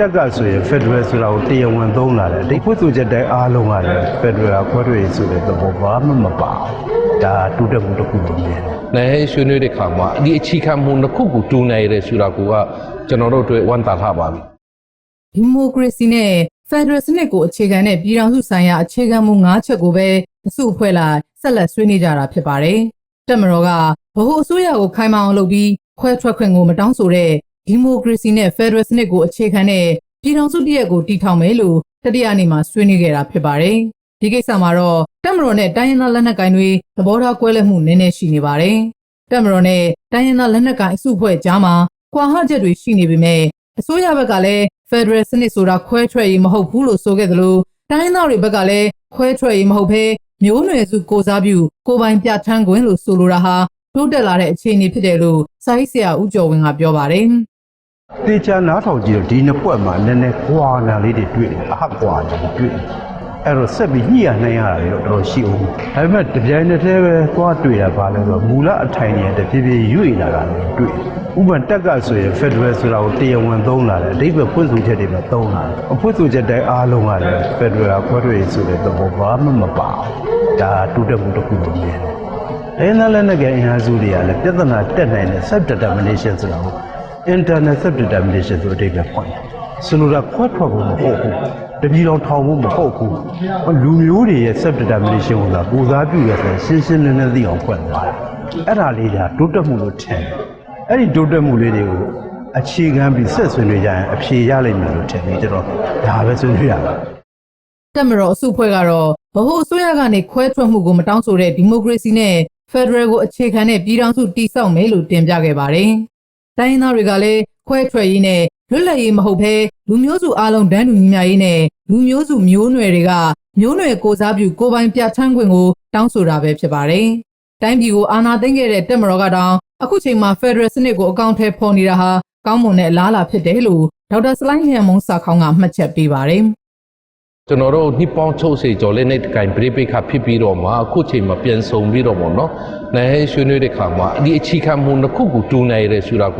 တက်ကဆိုရင် Federal ဆိုတာကိုတရားဝင်သုံးလာတယ်ဒီဖွဲ့ဆိုချက်တိုင်းအားလုံးကလည်း Federal ခွဲထွက်ရေးဆိုတဲ့သဘောဘာမှမပါဘူးဒါတူတက်မှုတစ်ခုလို့မြင်တယ်နိုင်ဆွေးနွေးတဲ့ခါမှာဒီအခြေခံမှုတစ်ခုကိုတူနိုင်ရဲဆိုတာကကျွန်တော်တို့အတွက်ဝန်တာထားပါပြီဒီမိုကရေစီနဲ့ဖက်ဒရယ်စနစ်ကိုအခြေခံတဲ့ပြည်ထောင်စုဆိုင်ရာအခြေခံမူ၅ချက်ကိုပဲအစုအဖွဲ့လိုက်ဆက်လက်ဆွေးနွေးကြတာဖြစ်ပါတယ်။တက်မတော်ကဗဟိုအစိုးရကိုခိုင်မာအောင်လုပ်ပြီးခွဲထွက်ခွင့်ကိုမတောင်းဆိုတဲ့ ဒီမိုကရေစီနဲ့ဖက်ဒရယ်စနစ်ကိုအခြေခံတဲ့ပြည်ထောင်စုတရက်ကိုတည်ထောင်မယ်လို့တတိယနေ့မှာဆွေးနွေးခဲ့တာဖြစ်ပါတယ်။ဒီကိစ္စမှာတော့တက်မတော်နဲ့တိုင်းရင်းသားလက်နက်ကိုင်တွေသဘောထားကွဲလွဲမှုနည်းနည်းရှိနေပါတယ်။တက်မတော်နဲ့တိုင်းရင်းသားလက်နက်ကိုင်အစုအဖွဲ့ကြားမှာကွာဟချက်တွေရှိနေပေမဲ့အစိုးရဘက်ကလည်း Federal စနစ်ဆိုတာခွဲထွက်ရေးမဟုတ်ဘူးလို့ဆိုခဲ့သလိုတိုင်းသားတွေဘက်ကလည်းခွဲထွက်ရေးမဟုတ်ဘဲမျိုးနွယ်စုကိုစားပြုကိုပိုင်ပြဋ္ဌာန်းခွင့်လို့ဆိုလိုတာဟာတိုးတက်လာတဲ့အခြေအနေဖြစ်တယ်လို့စာရေးဆရာဦးကျော်ဝင်းကပြောပါတယ် တေချာနားထောင်ကြည့်တော့ဒီနှစ်ပွက်မှာနည်းနည်းကွာနာလေးတွေတွေ့တယ်အဟကွာတယ်တွေ့တယ်အဲ့တော့ဆက်ပြီးညှိရနှိုင်းရတာတွေတော့တော်တော်ရှိအောင်ဒါပေမဲ့တပြိုင်တည်းတည်းပဲသွားတွေ့တာပါလဲဆိုတော့မူလအထိုင်နဲ့တဖြည်းဖြည်းရွေ့လာတာလည်းတွေ့တယ်ဥပမာတက်ကဆိုရင် Federal ဆိုတာကိုတရားဝင်သုံးလာတယ်အဓိပ္ပာယ်ဖွင့်ဆိုချက်တွေမှာသုံးလာတယ်အဖွင့်ဆိုချက်တိုင်းအားလုံးကလည်း Federal ခွဲထွက်ရေးဆိုတဲ့သဘောဘာမှမပါဘူးဒါတူတက်မှုတစ်ခုလို့မြင်တယ်။အဲနာလည်းနဲ့ကအင်အားစုတွေကလည်းပြဿနာတက်နိုင်တဲ့ self determination ဆိုတာကို internal self determination ဆိုတဲ့အဓိပ္ပာယ်ဖွင့်တယ်။ဆိုလိုတာခွဲထွက်ဖို့မဟုတ်ဘူး။တပြည်တော်ထောင်ဖို့မဟုတ်ဘူး။လူမျိုးတွေရဲ့ self determination ကိုသာပူစားပြုရဆိုရှင်းရှင်းလင်းလင်းသိအောင်ဖွင့်သွားတယ်။အဲ့ဒါလေးကတိုးတက်မှုလို့ထင်တယ်။အဲ့ဒီတိုးတက်မှုလေးတွေကိုအခြေခံပြီးဆက်ဆွေးနွေးကြရင်အဖြေရလိမ့်မယ်လို့ထင်ပြီးကျွန်တော်ဒါပဲဆွေးနွေးရတာ။တက်မတော်အစုအဖွဲ့ကတော့ဗဟိုအစိုးရကနေခွဲထွက်မှုကိုမတောင်းဆိုတဲ့ဒီမိုကရေစီနဲ့ဖက်ဒရယ်ကိုအခြေခံတဲ့ပြည်ထောင်စုတည်ဆောက်မယ်လို့တင်ပြခဲ့ပါတယ်။ တိုင်းရင်းသားတွေကလည်းခွဲထွက်ရေးနဲ့လွတ်လပ်ရေးမဟုတ်ဘဲလူမျိုးစုအလုံးတန်းတူညီမျှရေးနဲ့လူမျိုးစုမျိုးနွယ်တွေကမျိုးနွယ်ကိုစားပြုကိုယ်ပိုင်ပြဋ္ဌာန်းခွင့်ကိုတောင်းဆိုတာပဲဖြစ်ပါတယ်။တိုင်းပြည်ကိုအာဏာသိမ်းခဲ့တဲ့တက်မတော်ကတောင်အခုချိန်မှာဖက်ဒရယ်စနစ်ကိုအကောင့်ထဲပေါ်နေတာဟာကောင်းမွန်တဲ့အလားအလာဖြစ်တယ်လို့ဒေါက်တာစလိုင်းဟန်မုံစာခေါင်းကမှတ်ချက်ပေးပါတယ်။ ကျွန်တော်တို့နှစ်ပေါင်း60ကျော်လက်နဲ့တကင်ပြိပိခဖြစ်ပြီးတော့မှအခုချိန်မှာပြန်ဆုံပြီးတော့ပေါ့နော်နိုင်ဆွေးနွေးတဲ့ခါမှာဒီအခြေခံမှုတစ်ခုကိုတူနိုင်ရဲဆိုတာက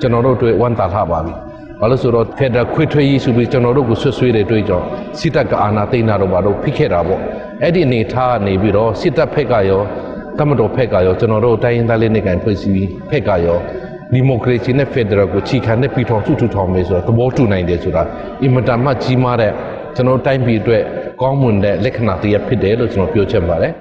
ကျွန်တော်တို့အတွက်ဝန်တာထားပါပြီဘာလို့ဆိုတော့ဖက်ဒရယ်ခွေထွေးရေးဆိုပြီးကျွန်တော်တို့ကိုဆွဆွေးတဲ့တွေ့ကြောင့်စစ်တပ်ကအာဏာသိမ်းတာတော့ဘာလို့ဖြစ်ခဲ့တာပေါ့အဲ့ဒီအနေထားကနေပြီးတော့စစ်တပ်ဖက်ကရောတမတော်ဖက်ကရောကျွန်တော်တို့တိုင်းရင်းသားလေးနိုင်ငံဖွဲ့စည်းပြီးဖက်ကရောဒီမိုကရေစီနဲ့ဖက်ဒရယ်ကိုချီခံတဲ့ပြည်ထောင်စုထူထောင်မယ်ဆိုတာသဘောတူနိုင်တယ်ဆိုတာအင်မတန်မှကြီးမားတဲ့ ကျွန်တော်တို့တိုင်းပြည်အတွက်ကောင်းမွန်တဲ့လက္ခဏာတစ်ရပ်ဖြစ်တယ်လို့ကျွန်တော်ပြောချင်ပါတယ်